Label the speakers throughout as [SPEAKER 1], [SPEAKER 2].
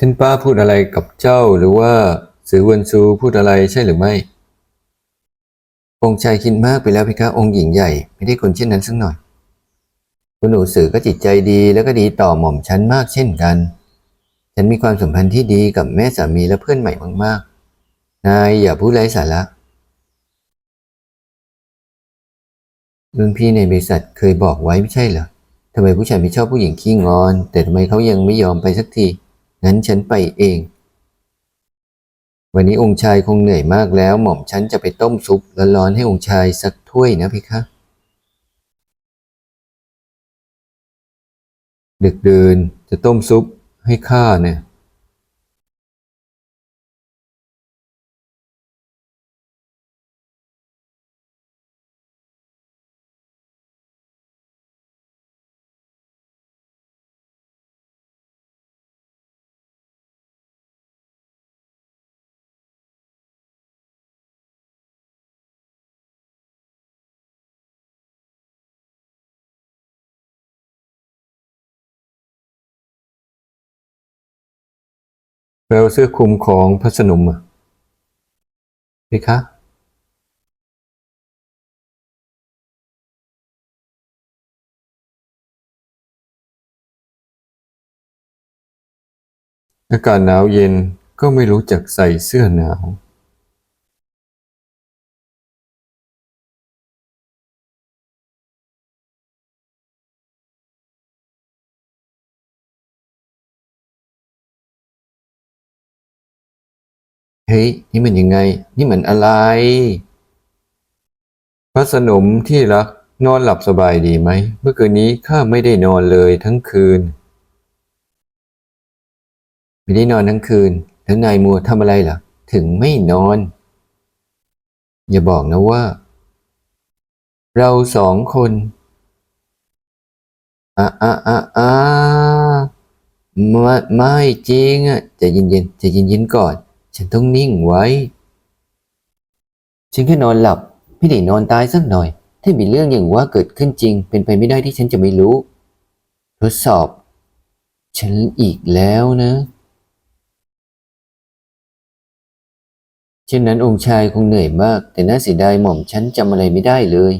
[SPEAKER 1] ท่านป้าพูดอะไรกับเจ้าหรือว่าสือเวนซูพูดอะไรใช่หรือไม่ องค์ชายคิดมากไปแล้วพี่คะองค์หญิงใหญ่ ไม่ได้คนเช่นนั้นสักหน่อย คุณหนูสือก็จิตใจดีแล้วก็ดีต่อหม่อมฉันมากเช่นกัน ฉันมีความสัมพันธ์ที่ดีกับแม่สามีและเพื่อนใหม่มากๆ นายอย่าพูดไร้สาระรุ่นพี่ในบริษัทเคยบอกไว้ไม่ใช่เหรอทำไมผู้ชายไม่ชอบผู้หญิงขี้งอน แต่ทำไมเขายังไม่ยอมไปสักที งั้นฉันไปเอง วันนี้องค์ชายคงเหนื่อยมากแล้ว หม่อมฉันจะไปต้มซุปร้อนๆให้องค์ชายสักถ้วยนะพี่คะดึกเดินจะต้มซุปให้ข้าเนี่ย แววเสื้อคลุมของพระสนมอะพี่คะอากาศหนาวเย็นก็ไม่รู้จักใส่เสื้อหนาว เฮ้ยนี่มันยังไง นี่มันอะไร พระสนมที่รักนอนหลับสบายดีไหม เมื่อคืนนี้ข้าไม่ได้นอนเลยทั้งคืน ไม่ได้นอนทั้งคืน แล้วนายมัวทำอะไรล่ะ ถึงไม่นอน อย่าบอกนะว่า เราสองคนอะอะอะอะไม่ไม่จริงอะใจเย็นๆใจเย็นๆก่อน ฉันต้องนิ่งไว้ ฉันแค่นอนหลับ ไม่ได้นอนตายสักหน่อย ถ้ามีเรื่องอย่างว่าเกิดขึ้นจริง เป็นไปไม่ได้ที่ฉันจะไม่รู้ ทดสอบ ฉันอีกแล้วนะเช่นนั้นองค์ชายคงเหนื่อยมาก แต่น่าเสียดายหม่อมฉันจำอะไรไม่ได้เลย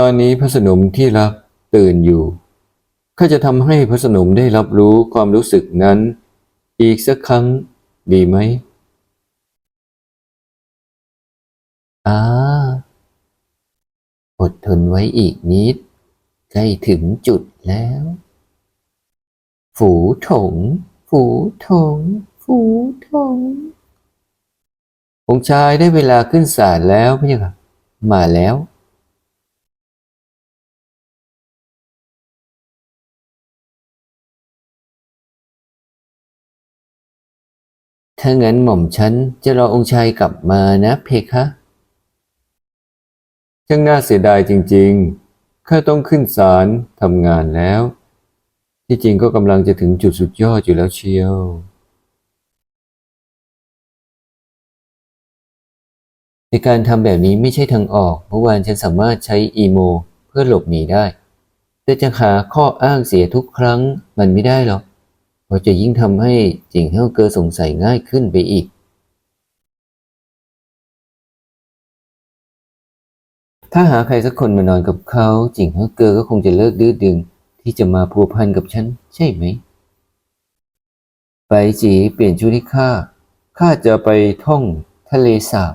[SPEAKER 1] ตอนนี้พระสนมที่รักตื่นอยู่ข้าจะทำให้พระสนมได้รับรู้ความรู้สึกนั้น อีกสักครั้งดีไหมอ่าอดทนไว้อีกนิด ใกล้ถึงจุดแล้ว ฝูถง ฝูถง ฝูถงองค์ชายได้เวลาขึ้นศาลแล้วพี่ค่ะมาแล้ว ถ้างั้นหม่อมฉันจะรอองค์ชายกลับมานะเพคะช่างน่าเสียดายจริงๆ ข้าต้องขึ้นศาลทำงานแล้ว ที่จริงก็กำลังจะถึงจุดสุดยอดอยู่แล้วเชียว ในการทำแบบนี้ไม่ใช่ทางออก เมื่อวานฉันสามารถใช้อีโม เพื่อหลบหนีได้ แต่จะหาข้ออ้างเสียทุกครั้งมันไม่ได้หรอก เพราจะยิ่งทำให้จิงเฮาเกอร์สงสัยง่ายขึ้นไปอีก ถ้าหาใครสักคนมานอนกับเขาจิงเฮาเกอร์ก็คงจะเลิกดื้อดึง ที่จะมาพัวพันกับฉันใช่ไหม ไปจีเปลี่ยนชุดให้ข้าข้าจะไปท่องทะเลสาบ